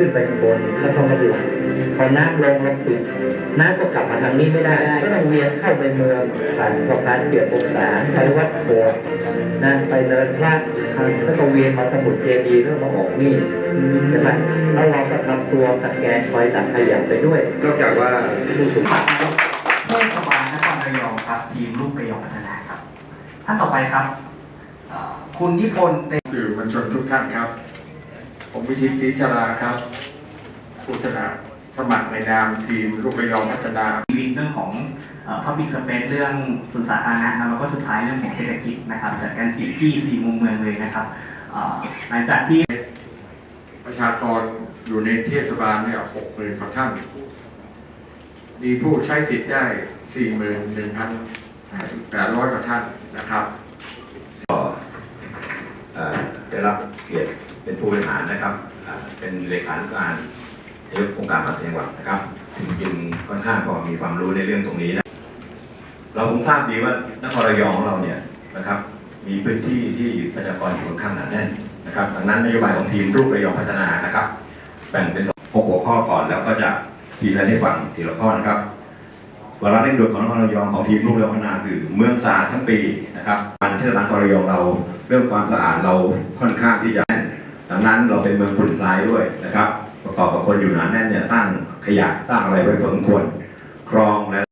วียนขึ้นไปข้างบนแล้วก็มาดูพอน้ำลงเราปิดน้ำก็กลับมาทางนี้ไม่ได้ ก็ต้องเวียนเข้าไปเมืองผ่านสะพานเปลี่ยนองศาไปวัดโบสถ์นะไปเนินพระแล้วก็เวียนมาสมุทรเจดีย์แล้วมาออกนี่ใช่ไหมแล้วเราก็ทำตัวตะแกรงคอยตักขยะไปด้วยนอกจากว่าผู้สูงปัตนายกเทศบาลนครระยองครับทีมลูกระยองพัฒนาครับท่านต่อไปครับเอ่อคุณนิพนธ์เตสื่อมวลชนทุกท่านครับ ผมวิชิตศรีชราครับผู้สมัครสมัครในนามทีมลูกระยองพัฒนาวินเรื่องของเอ่อ Public Space เรื่องสุนสาธารณะนะแล้วก็สุดท้ายเรื่องของเศรษฐกิจนะครับจัดการสี่ที่สี่มุมเมืองเลยนะครับเอ่อหลังจากที่ประชากรอยู่ในเทศบาลเนี่ยหกหมื่นกว่าท่าน มีผู้ใช้สิทธิ์ได้สี่หมื่นหนึ่งพันแปดร้อยกว่าท่านนะครับเอ่อได้รับเกียรติ เป็นผู้บริหารนะครับ เป็นเลขานุการนายกองค์การบริหาจังหวัดนะครับจริงๆค่อนข้างก็มีความรู้ในเรื่องตรงนี้นะ เราคงทราบดีว่านครระยองของเราเนี่ยนะครับ มีพื้นที่ที่ประชากรค่อนข้างหนาแน่นนะครับดังนั้นนโยบายของทีมรูประยองพัฒนานะครับ แบ่งเป็นหกหัวข้อก่อนแล้วก็จะทีละให้ฟังทีละข้อนะครับวาระเร่งด่วนของนครระยองของทีมลูกเรือพัฒนาคือเมืองสะอาดทั้งปีนะครับมันเทศบาลนครระยองเราเรื่องความสะอาดเราค่อนข้างที่จะ ดังนั้นเราเป็นเมืองฝุ่นทรายด้วยนะครับ ประกอบกับคนอยู่หนาแน่นเนี่ยสร้างขยะสร้างอะไรไว้พอสมควรคลองและ